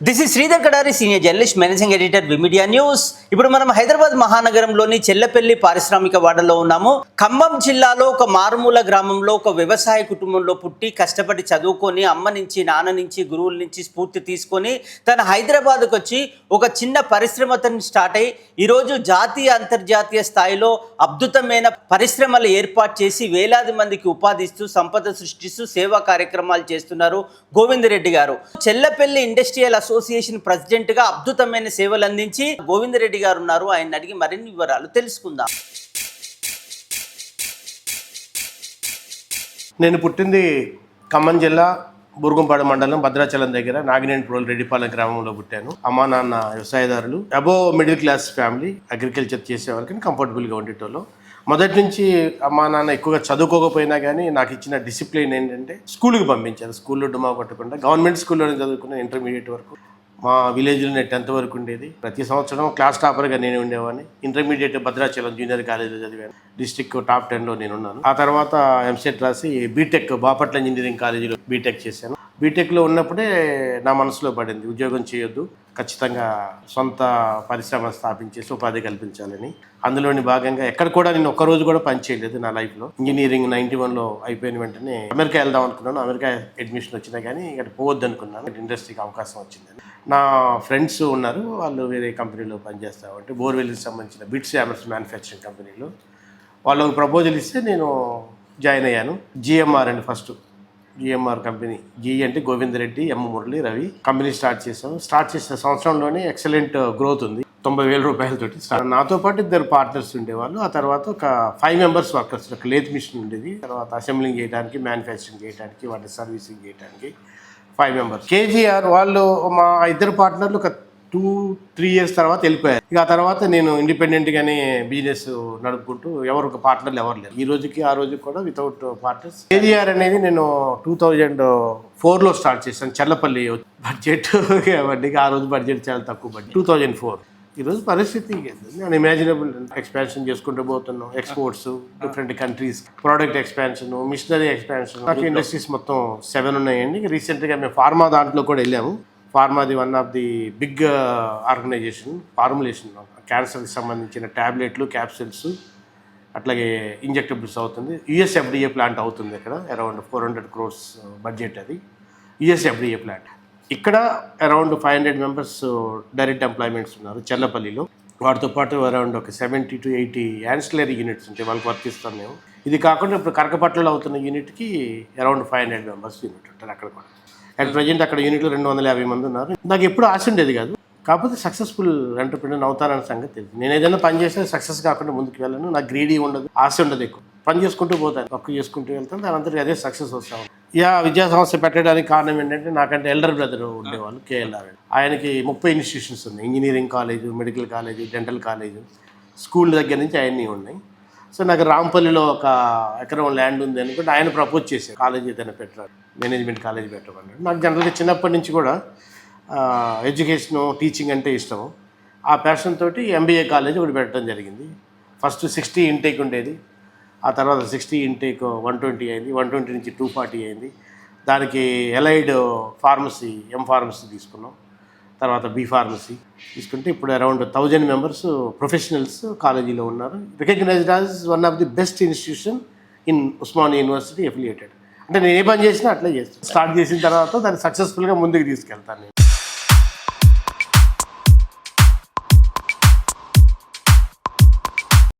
This is Sridhar Kadari senior journalist managing editor V Media news ఇప్పుడు మనం హైదరాబాద్ మహానగరంలోని చెల్లపల్లి పారిశ్రామిక వాడలో ఉన్నాము. ఖమ్మం జిల్లాలో ఒక మారుమూల గ్రామంలో ఒక వ్యవసాయ కుటుంబంలో పుట్టి కష్టపడి చదువుకొని అమ్మ నుంచి నాన్న నుంచి గురువుల నుంచి స్ఫూర్తి తీసుకొని తన హైదరాబాద్కు వచ్చి ఒక చిన్న పరిశ్రమతో స్టార్ట్ అయ్యి ఈరోజు జాతీయ అంతర్జాతీయ స్థాయిలో అద్భుతమైన పరిశ్రమలు ఏర్పాటు చేసి వేలాది మందికి ఉపాధి ఇస్తూ సంపద సృష్టిస్తూ సేవా కార్యక్రమాలు చేస్తున్నారు గోవిందరెడ్డి గారు. చెల్లపల్లి ఇండస్ట్రియల్ అసోసియేషన్ ప్రెసిడెంట్గా అద్భుతమైన సేవలు అందించి గోవిందరెడ్డి గారు ఉన్నారు. ఆయన అడిగి మరిన్ని వివరాలు తెలుసుకుందాం. నేను పుట్టింది ఖమ్మం జిల్లా బురుగుంపాడు మండలం భద్రాచలం దగ్గర నాగినేనిపురం రెడ్డిపాలెం గ్రామంలో పుట్టాను. అమ్మా నాన్న వ్యవసాయదారులు అబో మిడిల్ క్లాస్ ఫ్యామిలీ అగ్రికల్చర్ చేసేవాళ్ళకి కంఫర్టబుల్గా ఉండేటోళ్ళు. మొదటి నుంచి అమ్మా నాన్న ఎక్కువగా చదువుకోకపోయినా కానీ నాకు ఇచ్చిన డిసిప్లిన్ ఏంటంటే స్కూల్కి పంపించారు. స్కూల్లో డుమా కొట్టకుండా గవర్నమెంట్ స్కూల్లోనే చదువుకున్న ఇంటర్మీడియట్ వరకు. మా విలేజ్లోనే టెన్త్ వరకు ఉండేది. ప్రతి సంవత్సరం క్లాస్ టాపర్గా నేను ఉండేవాడిని. ఇంటర్మీడియట్ భద్రాచలం జూనియర్ కాలేజీలో చదివాను. డిస్టిక్ టాప్ టెన్లో నేను ఉన్నాను. ఆ తర్వాత ఎంసెట్ రాసి బీటెక్ బాపట్ల ఇంజనీరింగ్ కాలేజీలో బీటెక్ చేశాను. బీటెక్లో ఉన్నప్పుడే నా మనసులో పడింది ఉద్యోగం చేయొద్దు. ఖచ్చితంగా సొంత పరిశ్రమ స్థాపించేసి ఉపాధి కల్పించాలని. అందులోని భాగంగా ఎక్కడ కూడా నేను ఒక్క రోజు కూడా పని చేయలేదు నా లైఫ్లో ఇంజనీరింగ్ నైన్టీ వన్లో అయిపోయిన వెంటనే అమెరికా వెళ్దాం అనుకున్నాను. అమెరికా అడ్మిషన్ వచ్చినా కానీ ఇక్కడ పోవద్దు అనుకున్నాను. ఇండస్ట్రీకి అవకాశం వచ్చిందని. నా ఫ్రెండ్స్ ఉన్నారు. వాళ్ళు వేరే కంపెనీలో పనిచేస్తారు అంటే బోర్వెల్కి సంబంధించిన బిట్స్ యామర్స్ మ్యానుఫ్యాక్చరింగ్ కంపెనీలో వాళ్ళకి ప్రపోజల్ ఇస్తే నేను జాయిన్ అయ్యాను. జిఎంఆర్ అండి ఫస్ట్ జిఎంఆర్ కంపెనీ జి అంటే Govindareddy M Murali Ravi. Company start చేసాం స్టార్ట్ చేసిన సంవత్సరంలోనే ఎక్సలెంట్ గ్రోత్ uh, ఉంది. తొంభై వేల రూపాయలతోటి నాతో పాటు ఇద్దరు పార్ట్నర్స్ ఉండేవాళ్ళు. ఆ తర్వాత ఒక ఫైవ్ మెంబర్స్ వర్కర్స్ ఒక లేత్ మిషన్ ఉండేది. తర్వాత అసెంబ్లింగ్ చేయడానికి మ్యానుఫ్యాక్చరింగ్ చేయడానికి వాటి సర్వీసింగ్ చేయడానికి ఫైవ్ మెంబర్స్ కేజీఆర్ వాళ్ళు మా ఇద్దరు పార్ట్నర్లు ఒక టూ త్రీ ఇయర్స్ తర్వాత వెళ్ళిపోయారు ఇక ఆ తర్వాత నేను ఇండిపెండెంట్గానే బిజినెస్ నడుపుకుంటూ ఎవరు ఒక పార్ట్నర్లు ఎవరు లేరు. ఈ రోజుకి ఆ రోజుకి కూడా వితౌట్ పార్ట్నర్స్ కేజీఆర్ అనేది నేను టూ థౌజండ్ ఫోర్లో స్టార్ట్ చేశాను. చల్లపల్లి బడ్జెట్ కాబట్టి ఆ రోజు బడ్జెట్ చాలా తక్కువ బడ్జెట్ టూ థౌజండ్ ఫోర్ ఈరోజు పరిస్థితి నేను ఇమాజినబుల్ ఎక్స్పాన్షన్ చేసుకుంటూ పోతున్నాం. Exports different countries product expansion machinery expansion నాకు ఇండస్ట్రీస్ మొత్తం సెవెన్ ఉన్నాయండి. రీసెంట్గా మేము ఫార్మా దాంట్లో కూడా వెళ్ళాము. ఫార్మాది one of the big organisation formulation క్యాన్సర్కి సంబంధించిన ట్యాబ్లెట్లు క్యాప్సిల్స్ అట్లాగే ఇంజెక్టబుల్స్ అవుతుంది. యుఎస్ఎఫ్డిఏ ప్లాంట్ అవుతుంది ఇక్కడ around four hundred crores budget అది. USFDA plant. ఇక్కడ around five hundred members direct employments ఉన్నారు చెల్లపల్లిలో వాటితో పాటు అరౌండ్ ఒక seventy to eighty ancillary units ఉంటాయి వాళ్ళకి వర్తిస్తాం మేము. ఇది కాకుండా ఇప్పుడు కరకపట్లలో అవుతున్న యూనిట్కి around five hundred members unit ఉంటారు అక్కడ కూడా. అట్ ప్రజెంట్ అక్కడ యూనిట్లో రెండు వందల యాభై మంది ఉన్నారు. నాకు ఎప్పుడు ఆశ ఉండేది కాదు. కాకపోతే సక్సెస్ఫుల్ ఎంటర్ప్రినర్ అవుతానన్న సంగతి తెలుసు నేను ఏదైనా పని చేస్తే సక్సెస్ కాకుండా ముందుకు వెళ్ళను. నాకు గ్రీడీ ఉండదు ఆశ ఉండదు ఎక్కువ. పని చేసుకుంటూ పోతాను వర్క్ చేసుకుంటూ వెళ్తాను దాని అందరికీ అదే సక్సెస్ వస్తాను యా విద్యా సంస్థ పెట్టడానికి కారణం ఏంటంటే నాకంటే ఎల్డర్ బ్రదర్ ఉండేవాళ్ళు కేఎల్ఆర్ ఆయనకి ముప్పై ఇన్స్టిట్యూషన్స్ ఉన్నాయి. Engineering college medical college dental college school దగ్గర నుంచి అవన్నీ ఉన్నాయి. సో నాకు రాంపల్లిలో ఒక ఎకరం ల్యాండ్ ఉంది అనుకుంటే ఆయన ప్రపోజ్ చేశారు. కాలేజ్ ఏదైనా పెట్టారు మేనేజ్మెంట్ కాలేజ్ పెట్టమన్నాడు. నాకు జనరల్గా చిన్నప్పటి నుంచి కూడా ఎడ్యుకేషన్ టీచింగ్ అంటే ఇష్టం ఆ ప్యాషన్ తోటి ఎంబీఏ కాలేజ్ ఒకటి పెట్టడం జరిగింది. ఫస్ట్ సిక్స్టీ ఇంటేక్ ఉండేది. ఆ తర్వాత సిక్స్టీ ఇంటేక్ వన్ ట్వంటీ అయింది. వన్ ట్వంటీ నుంచి టూ ఫార్టీ అయింది. దానికి ఎలైడ్ ఫార్మసీ ఎం ఫార్మసీ తీసుకున్నాం. తర్వాత బీ ఫార్మసీ తీసుకుంటే ఇప్పుడు అరౌండ్ థౌజండ్ మెంబర్స్ ప్రొఫెషనల్స్ కాలేజీలో ఉన్నారు. Recognised as one of the best institution in Osman university affiliated. అంటే నేను ఏ పని చేసినా అట్లే చేస్తాను స్టార్ట్ చేసిన తర్వాత దాన్ని సక్సెస్ఫుల్గా ముందుకు తీసుకెళ్తాను నేను.